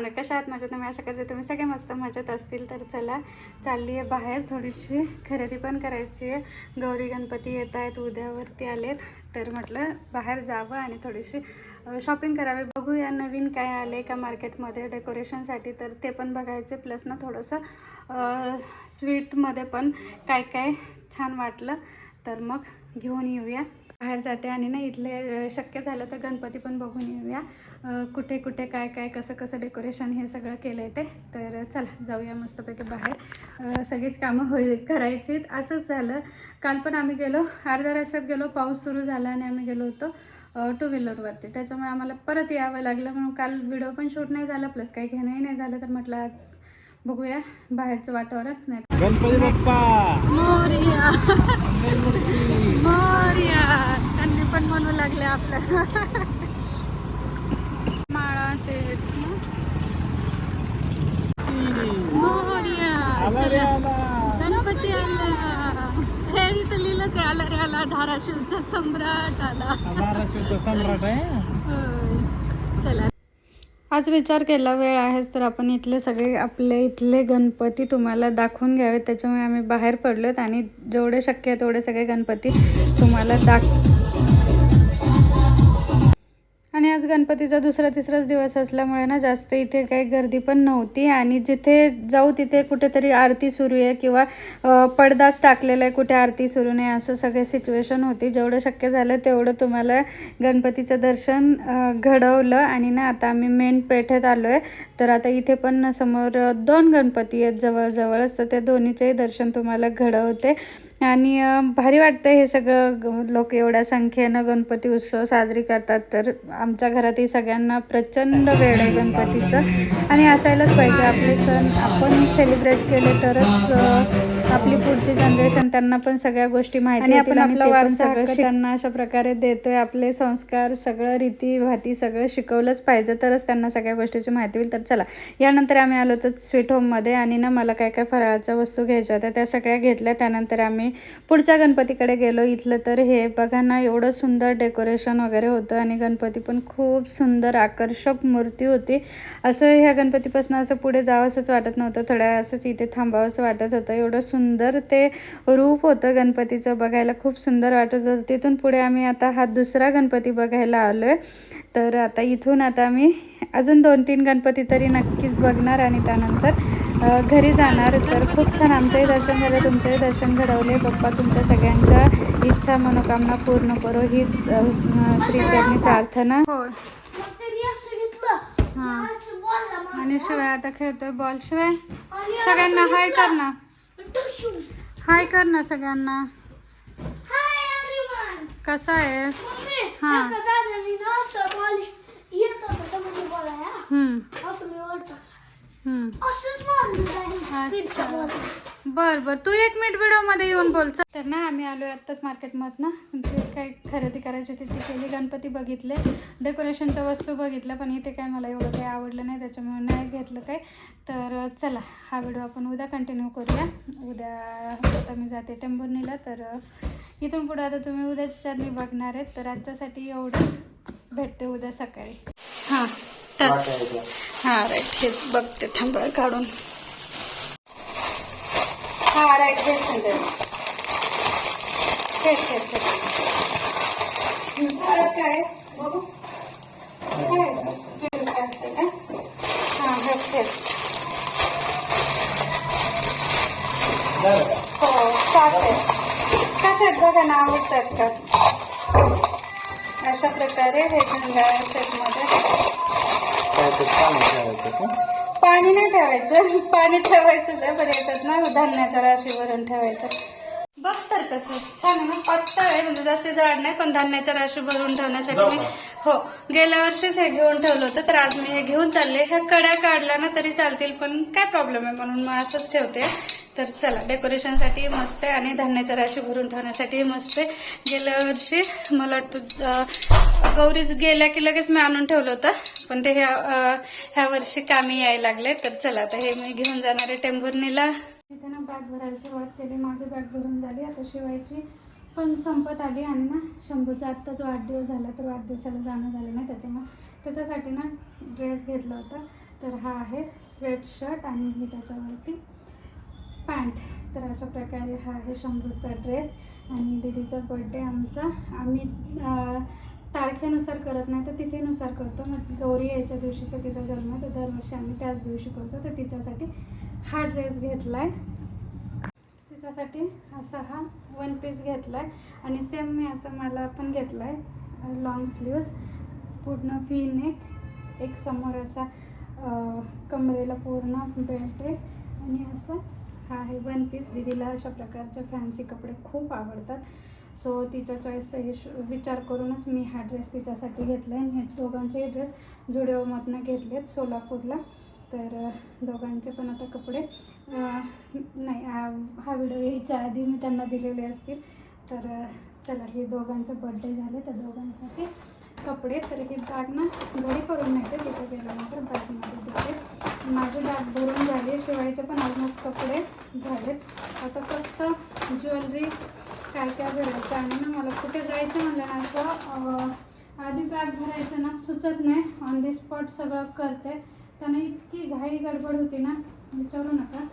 छान कशा आहात मजेत मी अशा करते तुम्ही सगळे मस्त मजेत असतील तर चला चालली आहे बाहेर. थोडीशी खरेदी पण करायची आहे. गौरी गणपती येत आहेत उद्यावरती आलेत. तर म्हटलं बाहेर जावं आणि थोडीशी शॉपिंग करावी. बघूया नवीन काय आले का मार्केटमध्ये डेकोरेशनसाठी तर ते पण बघायचे. प्लस ना थोडंसं स्वीटमध्ये पण काय काय छान वाटलं. तर मग घेऊन येऊया. बाहेर जाते आणि ना इथले शक्य झालं तर गणपती पण बघून येऊया. कुठे कुठे काय काय कसं कसं डेकोरेशन हे सगळं केलं आहे ते. तर चला जाऊया मस्तपैकी बाहेर. सगळीच कामं होई करायची असंच झालं. काल पण आम्ही गेलो अर्ध्या रस्त्यात गेलो पाऊस सुरू झाला आणि आम्ही गेलो होतो टू व्हीलरवरती त्याच्यामुळे आम्हाला परत यावं लागलं म्हणून काल व्हिडिओ पण शूट नाही झाला प्लस काही घेणंही नाही झालं. तर म्हटलं आज बघूया बाहेरचं वातावरण. नाही गणपती बाप्पा! मोर्या. मोर्या. त्यांनी पण म्हणू लागले आपल्याला. माळा ते. मोर्या. चला. गणपती आला. हे इथं लिहिलंच आहे आला रे आला. धाराशिवचा सम्राट आला. महाराष्ट्राचा सम्राट आहे. चला आज विचार केला वेळ आहेच तर आपण इथले सगळे आपले इथले गणपती तुम्हाला दाखवून घ्यावेत. त्याच्यामुळे आम्ही बाहेर पडलोत आणि जेवढे शक्य आहे तेवढे सगळे गणपती तुम्हाला दाख आणि आज गणपतीचा दुसरा तिसराच दिवस असल्यामुळे ना जास्त इथे काही गर्दी पण नव्हती. आणि जिथे जाऊ तिथे कुठेतरी आरती सुरू आहे किंवा पडदाच टाकलेला आहे कुठे आरती सुरू नाही असं सगळे सिच्युएशन होती. जेवढं शक्य झालं तेवढं तुम्हाला गणपतीचं दर्शन घडवलं. आणि ना आता आम्ही मेन पेठेत आलो आहे तर आता इथे पण समोर दोन गणपती आहेत जवळजवळच. तर त्या दोन्हीचेही दर्शन तुम्हाला घडवते. आणि भारी वाटतं हे सगळं. लोक एवढ्या संख्येनं गणपती उत्सव साजरी करतात. तर आमच्या घरातही सगळ्यांना प्रचंड वेळ आहे गणपतीचं. आणि असायलाच पाहिजे आपले सण. आपण सेलिब्रेट केले तरच आपली पुढची जनरेशन त्यांना पण सगळ्या गोष्टी माहिती आपण आपला वारसा सगळं त्यांना अशा प्रकारे देतोय. आपले संस्कार सगळं रीती भाती सगळं शिकवलंच पाहिजे. तरच त्यांना सगळ्या गोष्टीची माहिती होईल. तर चला यानंतर आम्ही आलो होतो स्वीट होममध्ये आणि ना मला काय काय फराळाच्या वस्तू घ्यायच्या होत्या त्या सगळ्या घेतल्या. त्यानंतर आम्ही पुढच्या गणपतीकडे गेलो. इथलं तर हे बघा ना एवढं सुंदर डेकोरेशन वगैरे होतं आणि गणपती पण खूप सुंदर आकर्षक मूर्ती होती. असं ह्या गणपतीपासून असं पुढे जावंसंच वाटत नव्हतं. थोड्या असंच इथे थांबावंसं वाटत होतं. एवढं सुंदर ते रूप होतं गणपतीचं बघायला. खूप सुंदर वाटत होतं. तिथून पुढे आम्ही आता हा दुसरा गणपती बघायला आलो आहे तर आता इथून आता आम्ही अजून दोन तीन गणपती तरी नक्कीच बघणार आणि त्यानंतर घरी जाणार. तर खूप छान. आमचंही दर्शन झालं तुमचंही दर्शन घडवले. बाप्पा तुमच्या सगळ्यांच्या इच्छा मनोकामना पूर्ण करो. हीच श्रीचरणी प्रार्थना. हां. आणि शिवाय आता खेळतोय बॉल शिवाय सगळ्यांना हाय कर ना. हाय कर ना सगळ्यांना कसा आहेस? हां. हम्म, हम्म. अच्छा. बर बर. तू एक मिनिट व्हिडिओमध्ये येऊन बोल. तर ना आम्ही आलो आत्ताच मार्केटमधनं. जे काही खरेदी करायची होती ती केली गणपती बघितले. डेकोरेशनच्या वस्तू बघितल्या पण इथे काय मला एवढं काही आवडलं नाही त्याच्यामुळे नाही घेतलं काय तर चला हा व्हिडिओ आपण उद्या कंटिन्यू करूया. उद्या आता मी जाते टेंभुर्णीला तर इथून पुढे आता तुम्ही उद्याची जर्नी बघणार आहेत. तर आजच्यासाठी एवढंच. भेटते उद्या सकाळी. हां तर हां राईट हेच बघते थांबळ काढून. हा राईट हेच संजय. हेच हेच हेच परत काय? बघू. काय? हां हेच हो. सात आहे कशात बघा ना आवडतात का अशा प्रकारे हे झंगा पाणी नाही ठेवायचं. पाणी ठेवायचं आहे बरं येतात ना धान्याच्या राशीवरून ठेवायचं. बघ तर कसं. आहे ना पातळ आहे म्हणजे जास्त जाड नाही पण धान्याच्या राशी भरून ठेवण्यासाठी मी हो गेल्या वर्षीच हे घेऊन ठेवलं होतं तर आज मी हे घेऊन चालले. ह्या कड्या काढल्या ना तरी चालतील पण काय प्रॉब्लेम आहे? म्हणून मग असंच ठेवते. तर चला डेकोरेशनसाठी मस्त आहे आणि धान्याच्या राशी भरून ठेवण्यासाठी मस्त आहे. गेल्या वर्षी मला वाटतं गौरीच गेल्या की लगेच मी आणून ठेवलं होतं पण ते ह्या ह्या वर्षी कामी यायला लागले. तर चला आता हे मी घेऊन जाणार आहे टेंभुर्णीला. इथे ना बॅग भरायला सुरुवात केली. माझी बॅग भरून झाली. आता शिवायची पण संपत आली आणि ना शंभूचा आत्ताच वाढदिवस झाला. तर वाढदिवसाला जाणं झालं नाही त्याच्यामुळे. त्याच्यासाठी ना ड्रेस घेतला होता. तर हा आहे स्वेट शर्ट आणि ही त्याच्यावरती पॅन्ट तर अशा प्रकारे हा आहे शंभूचा ड्रेस आणि दीदीचा बड्डे आमचा. आम्ही तारखेनुसार करत नाही तर तिथेनुसार करतो. मग गौरी यायच्या दिवशीचा तिचा जन्म तर दरवर्षी आम्ही त्याच दिवशी करतो. तर तिच्यासाठी हा ड्रेस घेतला आहे तिच्यासाठी असा हा वन पीस घेतला आहे आणि सेम मी असं मला पण घेतला आहे लॉंग स्लीव्ज पूर्ण व्ही नेक एक समोर असा कमरेला पूर्ण बेल्ट आहे. आणि असं हा आहे वन पीस दिदीला अशा प्रकारचे फॅन्सी कपडे खूप आवडतात. सो तिच्या चॉईसचा हिश विचार करूनच मी हा ड्रेस तिच्यासाठी घेतला आहे आणि हे दोघांचेही ड्रेस जुडिओमधनं आहेत सोलापूरला. तर दोघांचे पण आता कपडे नाही हा व्हिडिओ यायच्या आधी मी त्यांना दिलेले असतील. तर चला हे दोघांचे बड्डे झाले. त्या दोघांसाठी कपडे तर ही बॅग ना घरी करून नेते. तिथे गेल्यानंतर बॅगमध्ये देते. माझी बॅग भरून झाली. शिवायचे पण ऑलमोस्ट कपडे झालेत. आता फक्त ज्वेलरी काय काय भरायचं आणि ना मला कुठे जायचं म्हणजे ना असं आधी बॅग भरायचं ना सुचत नाही. ऑन दी स्पॉट सगळं करते. त्यांना इतकी घाई गडबड होती ना म्हणजे विचारू नका.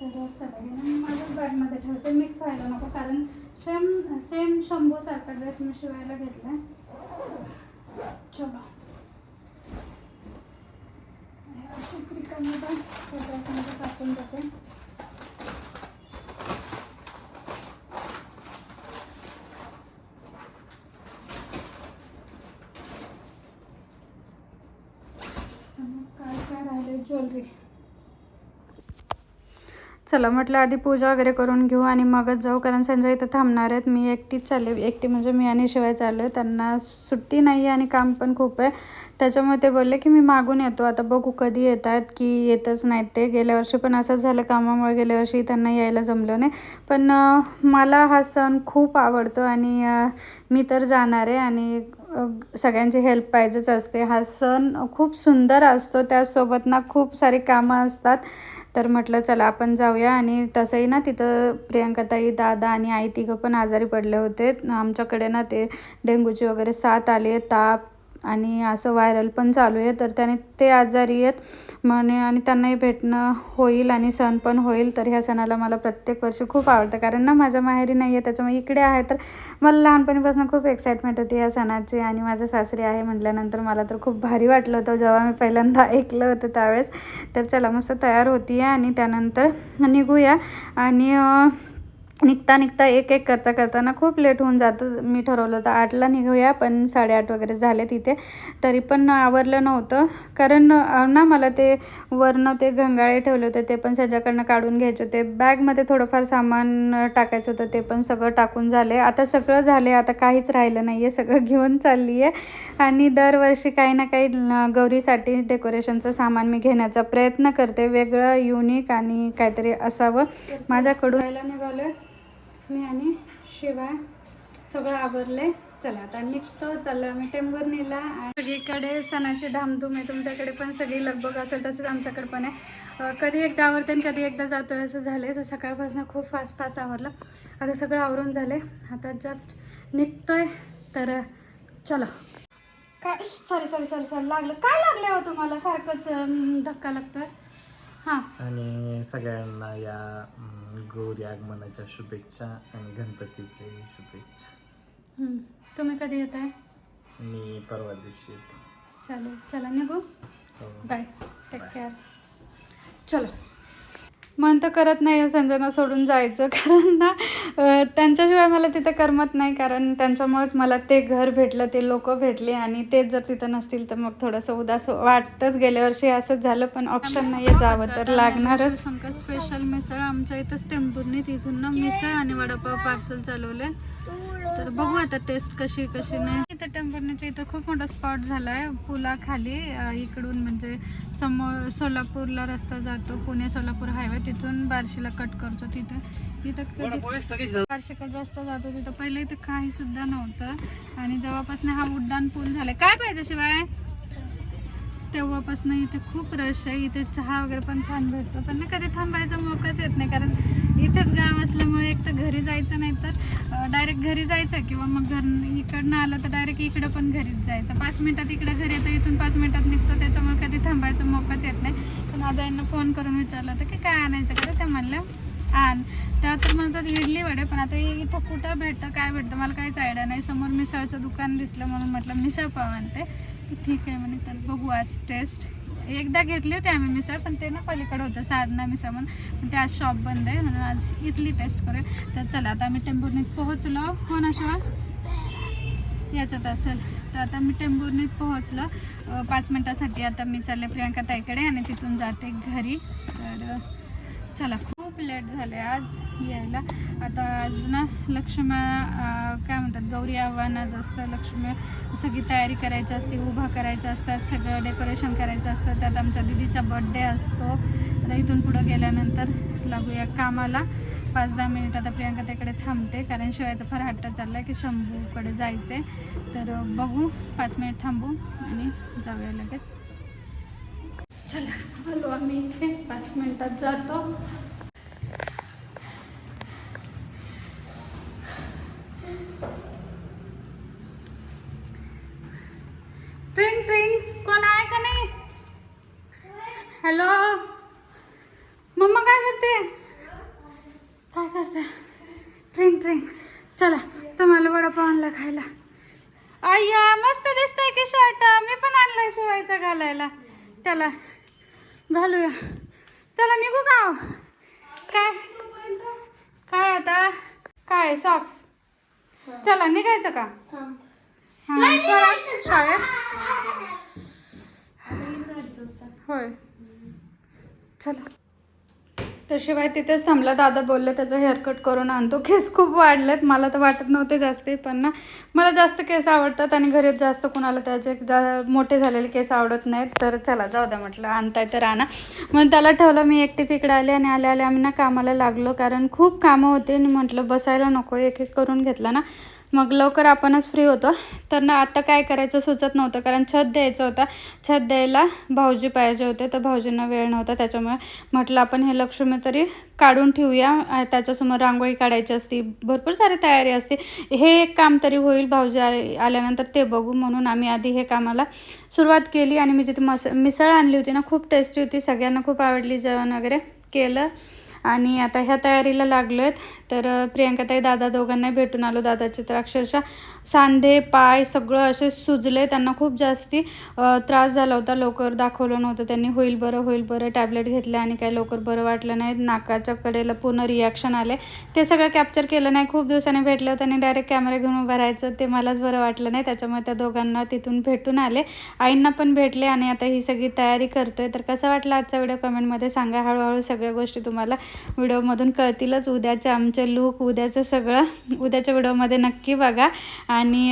तर चला हे ना मी माझ्याच बॅगमध्ये ठेवते मिक्स व्हायला नको कारण सेम सेम शंभूसारखा ड्रेस मी शिवायला घेतला आहे चलो अशीच रिकामी पण टाकून देते आणि ज्वेलरी. चला म्हटलं आधी पूजा वगैरे करून घेऊ आणि मगच जाऊ कारण संजय इथं थांबणार आहेत. मी एकटीच चालले एकटी म्हणजे मी आणि शिवाय चाललो आहे त्यांना सुट्टी नाही आहे आणि काम पण खूप आहे. त्याच्यामुळे ते बोलले की मी मागून येतो. आता बघू कधी येत आहेत की येतच नाहीत ते. गेल्या वर्षी पण असंच झालं कामामुळे गेल्या वर्षी त्यांना यायला जमलं नाही. पण मला हा सण खूप आवडतो आणि मी तर जाणार आहे आणि सगळ्यांची हेल्प पाहिजेच असते. हा सण खूप सुंदर असतो. त्यासोबत ना खूप सारी कामं असतात. तर म्हटलं चला आपण जाऊया. आणि तसंही ना तिथं प्रियंकाताई दादा आणि आई तिघं पण आजारी पडले होते. आमच्याकडे ना ते डेंग्यूची वगैरे साथ आली. आहे ताप आणि असं व्हायरल पण चालू आहे. तर त्याने ते आजारी आहेत म्हणे आणि त्यांनाही भेटणं होईल आणि सण पण होईल. तर ह्या सणाला मला प्रत्येक वर्षी खूप आवडतं. कारण ना माझ्या माहेरी नाही आहे त्याच्यामुळे इकडे आहे. तर मला लहानपणीपासून खूप एक्साइटमेंट होती ह्या सणाची आणि माझं सासरी आहे म्हटल्यानंतर मला तर खूप भारी वाटलं होतं. जेव्हा मी पहिल्यांदा ऐकलं होतं त्यावेळेस. तर चला मस्त तयार होती आहे आणि त्यानंतर निघूया. आणि निघता निघता एक एक करता करता ना खूप लेट होऊन जातं. मी ठरवलं होतं आठला निघूया पण साडेआठ वगैरे झाले तिथे. तरी पण आवरलं नव्हतं. कारण ना मला ते वरनं ते घंगाळे ठेवले होते ते पण सजाकडनं काढून घ्यायचे होते. बॅगमध्ये थोडंफार सामान टाकायचं होतं ते पण सगळं टाकून झाले. आता सगळं झाले आता काहीच राहिलं नाही आहे सगळं घेऊन चालली आहे आणि दरवर्षी काही ना काही गौरीसाठी डेकोरेशनचं सामान मी घेण्याचा प्रयत्न करते. वेगळं युनिक आणि काहीतरी असावं. माझ्याकडून निघालोय. मी आणि शिवाय सगळं आवरले. चला आता निघतो. चला आम्ही टेमवर नेला सगळीकडे सणाची धामधूम आहे. तुमच्याकडे पण सगळी लगबग असेल तसंच आमच्याकडे पण आहे. कधी एकदा आवरते आणि कधी एकदा जातो असं झालं तर सकाळपासून खूप फास्ट फास्ट आवरलं. आता सगळं आवरून झाले आता जस्ट निघतोय. तर चला. चलो काय? सॉरी सॉरी सॉरी सॉरी लागलं. काय लागलं हो तुम्हाला? सारखंच धक्का लागतोय. हां. आणि सगळ्यांना या अं, गौरी आगमनाच्या शुभेच्छा आणि गणपतीचे शुभेच्छा. हम्म. तुम्ही कधी येत आहे मी परवा दिवशी येतो. चालेल. चला निघू. हो. बाय. टेक केअर चलो. मन तर करत नाही आहे संजना सोडून जायचं. कारण ना त्यांच्याशिवाय मला तिथे करमत नाही. कारण त्यांच्यामुळेच मला ते घर भेटलं ते लोक भेटले आणि तेच जर तिथं नसतील तर मग थोडंसं उदास वाटतंच गेल्या वर्षी असंच झालं पण ऑप्शन नाही आहे जावं तर लागणारच. स्पेशल मिसळ आमच्या इथंच टेम्पूरने तिथून ना मिसळ आणि वडापाव पार्सल चालवले तर बघू आता टेस्ट कशी कशी नाही. इथं टेम्परनेच्या इथं खूप मोठा स्पॉट झाला आहे पुलाखाली इकडून म्हणजे समोर सोलापूरला रस्ता जातो. पुणे सोलापूर हायवे तिथून बार्शीला कट करतो तिथे. तिथं बार्शीकडे रस्ता जातो तिथं. पहिले इथं काही सुद्धा नव्हतं. आणि जेव्हापासून हा उड्डाण पूल झालाय काय पाहिजे शिवाय? तेव्हापासून इथे खूप रश आहे. इथे चहा वगैरे पण छान भेटतो. पण ना कधी थांबायचा मोकाच येत नाही. कारण इथेच गाव असल्यामुळे एक तर घरी जायचं नाही तर डायरेक्ट घरी जायचं किंवा मग घर इकडनं आलं तर डायरेक्ट इकडं पण घरीच जायचं. पाच मिनिटात इकडं घरी येतं इथून पाच मिनिटात निघतो त्याच्यामुळे कधी थांबायचं मोकाच येत नाही. पण आज यांना फोन करून विचारलं होतं की काय आणायचं का? त्या म्हणलं आण. त्या तर म्हणतात इडली वडे पण आता इथं कुठं भेटतं काय भेटतं मला काहीच आयडिया नाही. समोर मिसळचं दुकान दिसलं म्हणून म्हटलं मिसळ पाव आणते. ठीक आहे म्हणे तर बघू आज टेस्ट एकदा घेतली होती आम्ही मिसळ पण ते ना पलीकडे होतं साधना मिसळ म्हणून. पण ते आज शॉप बंद आहे म्हणून आज इथली टेस्ट करूया. तर चला आता आम्ही टेंभुर्णीत पोहोचलो. हो ना शिवा? याच्यात असेल. तर आता मी टेंभुर्णीत पोहोचलो. पाच मिनटासाठी आता मी चालले प्रियांका ताईकडे आणि तिथून जाते घरी. तर चला. खूप लेट झाले आज यायला. आता आज ना लक्ष्मी काय म्हणतात गौरी आव्हान आज असतं. लक्ष्मी सगळी तयारी करायची असते उभा करायच्या असतात सगळं डेकोरेशन करायचं असतं. त्यात आमच्या दिदीचा बड्डे असतो. आता इथून पुढं गेल्यानंतर लागूया कामाला. पाच दहा मिनिट आता प्रियांका त्याकडे थांबते कारण शिवायचा फार हट्ट चालला आहे की शंभूकडे जायचे तर बघू पाच मिनिट थांबू आणि जाऊया लगेच. चला आलो आम्ही इथे. पाच मिनिटात जातो. ट्रिंग ट्रिंग कोण आहे का नाही? हॅलो मम्मा काय करते? काय करते? ट्रिंग ट्रिंग चला तुम्हाला वडापाव आणला खायला. अय्या मस्त दिसतंय की शर्ट मी पण आणलाय शिवायचा घालायला. त्याला घालूया. चला निघू का हो? काय? काय आता? काय सॉक्स चला निघायचं का? हा शाळेत? होय. चला. तर शिवाय तिथेच थांबला. दादा बोलले त्याचं हेअरकट करून आणतो. केस खूप वाढलेत. मला तर वाटत नव्हते जास्ती पण ना मला जास्त केस आवडतात आणि घरीच जास्त कुणाला त्याचे जा मोठे झालेले केस आवडत नाहीत. तर चला जाऊ द्या म्हटलं. आणताय तर आणा. मग त्याला ठेवलं मी एकटीच इकडे आले आणि आले आले आम्ही ना कामाला लागलो. कारण खूप कामं होते आणि म्हटलं बसायला नको. एक एक करून घेतला ना. मग लवकर आपणच फ्री होतो. तर ना आता काय करायचं सुचत नव्हतं. कारण छत द्यायचं होतं. छत द्यायला भाऊजी पाहिजे होते. तर भाऊजींना वेळ नव्हता. त्याच्यामुळे म्हटलं आपण हे लक्ष्मी तरी काढून ठेवूया. त्याच्यासमोर रांगोळी काढायची असती. भरपूर सारी तयारी असते. हे एक काम तरी होईल. भाऊजी आल्यानंतर ते बघू म्हणून आम्ही आधी हे कामाला सुरुवात केली. आणि मी जिथे मस मिसळ आणली होती ना खूप टेस्टी होती. सगळ्यांना खूप आवडली जेवण वगैरे केलं. आणि आता ह्या तयारीला लागलो आहेत तर अ, प्रियंकाताई दादा दोघांना भेटून आलो. दादाचे तर अक्षरशः सांधे पाय सगळं असे सुजले. त्यांना खूप जास्ती त्रास झाला होता. लवकर दाखवलं नव्हतं त्यांनी. होईल बरं होईल बरं. टॅबलेट घेतलं आणि काही लवकर बरं वाटलं नाही. नाकाच्या कडेला पूर्ण रिॲक्शन आले. ते सगळं कॅप्चर केलं नाही. खूप दिवसांनी भेटलं होतं आणि डायरेक्ट कॅमेरा घेऊन उभं राहायचं. ते मलाच बरं वाटलं नाही. त्याच्यामुळे त्या दोघांना तिथून भेटून आले. आईंना पण भेटले आणि आता ही सगळी तयारी करतोय. तर कसं वाटलं आजचा व्हिडिओ कमेंटमध्ये सांगा. हळूहळू सगळ्या गोष्टी तुम्हाला व्हिडिओमधून कळतीलच उद्याचे आमचे लूक उद्याचं सगळं. उद्याच्या व्हिडिओमध्ये नक्की बघा. आणि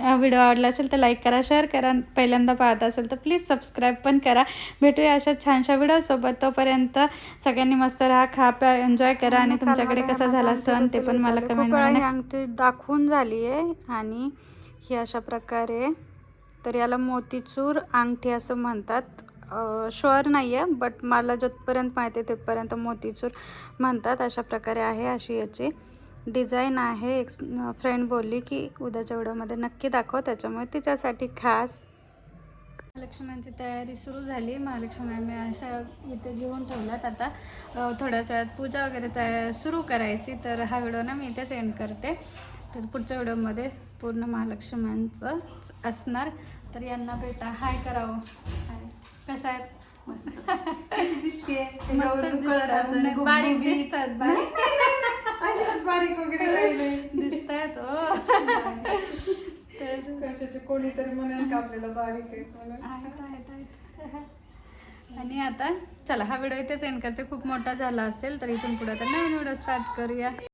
व्हिडिओ आवडला असेल तर लाईक करा शेअर करा. पहिल्यांदा पाहत असेल तर प्लीज सबस्क्राईब पण करा. भेटूया अशा छानशा व्हिडिओसोबत तोपर्यंत सगळ्यांनी मस्त राहा खा प्या एन्जॉय करा. आणि तुमच्याकडे कसा झाला सण ते पण मला कमेंट अंगठी दाखवून झाली आहे आणि ही अशा प्रकारे तर याला मोतीचूर अंगठी असं म्हणतात. शुअर नाही आहे बट मला जोपर्यंत माहिती आहे तिथपर्यंत मोतीचूर म्हणतात अशा प्रकारे आहे अशी याची डिझाईन आहे. एक फ्रेंड बोलली की उद्याच्या व्हिडिओमध्ये नक्की दाखव त्याच्यामुळे तिच्यासाठी खास. महालक्ष्म्यांची तयारी सुरू झाली. महालक्ष्मी मी अशा इथे घेऊन ठेवल्यात. आता थोड्याच वेळात पूजा वगैरे तया सुरू करायची तर हा व्हिडिओ ना मी इथेच एंड करते. तर पुढच्या व्हिडिओमध्ये पूर्ण महालक्ष्म्यांचं असणार. तर यांना भेटा. हाय करावं. कशा आहेत मस्त. कशी दिसते मस्त दिसतात. बारीक दिसतात बारीक. अजिबात बारीक वगैरे काही नाही दिसतायत हो तर कशाचे कोणीतरी म्हणेल का आपल्याला बारीक आहे म्हणून? आहेत आहेत आहेत. आणि आता चला हा व्हिडिओ इथेच एंड करते. खूप मोठा झाला असेल तर इथून पुढे आता नवीन व्हिडिओ स्टार्ट करूया.